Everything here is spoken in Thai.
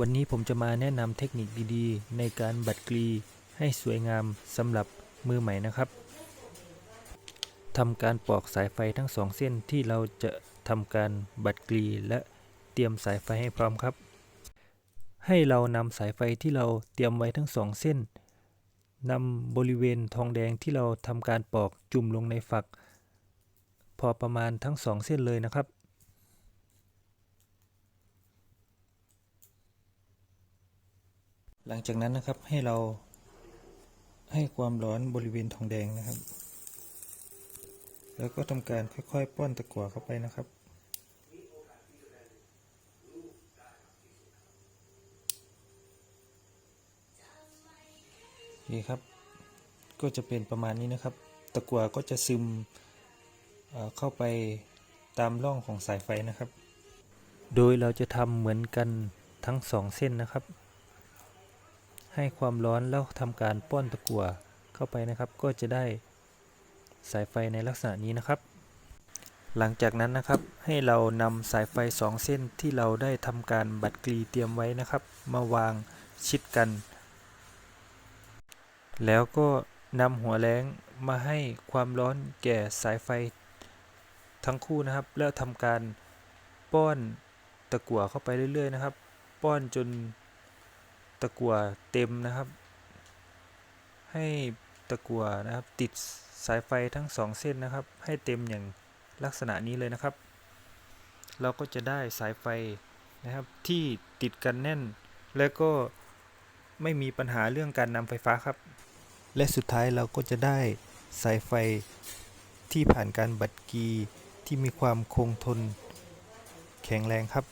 วันนี้ผมจะมาแนะนำเทคนิคดีๆ ในการบัดกรีให้สวยงามสำหรับมือใหม่นะครับทำการปอกสายไฟทั้งสองเส้นที่เราจะทำการบัดกรีและเตรียมสายไฟให้พร้อมครับ ให้เรานำสายไฟที่เราเตรียมไว้ทั้งสองเส้นนำบริเวณทองแดงที่เราทำการปอกจุ่มลงในฝัก พอประมาณทั้งสองเส้นเลยนะครับ หลังจากนั้นนะครับให้เราให้ความร้อนบริเวณทองแดงนะครับ แล้วก็ทำการค่อยๆ ป้อนตะกั่วเข้าไปนะครับนี่ครับ ก็จะเป็นประมาณนี้นะครับ ตะกั่วก็จะซึมเเข้าไปตามร่องของสายไฟนะครับ โดยเราจะทำเหมือนกันทั้งสองเส้นนะครับ ให้ความร้อนแล้วทำการป้อนตะกั่วเข้าไปนะครับ ก็จะได้สายไฟในลักษณะนี้นะครับ หลังจากนั้นนะครับให้เรานำสายไฟสองเส้นที่เราได้ทำการบัดกรีเตรียมไว้นะครับ มาวางชิดกัน แล้วก็นำหัวแรงมาให้ความร้อนแก่สายไฟทั้งคู่นะครับ แล้วทำการป้อนตะกั่วเข้าไปเรื่อย ๆ นะครับ ป้อนจน ตะกั่วเต็มนะครับ ให้ตะกั่วนะครับติดสายไฟทั้งสองเส้นนะครับ ให้เต็มอย่างลักษณะนี้เลยนะครับ เราก็จะได้สายไฟนะครับที่ติดกันแน่น และก็ไม่มีปัญหาเรื่องการนำไฟฟ้าครับ และสุดท้ายเราก็จะได้สายไฟที่ผ่านการบัดกีที่มีความคงทนแข็งแรงครับ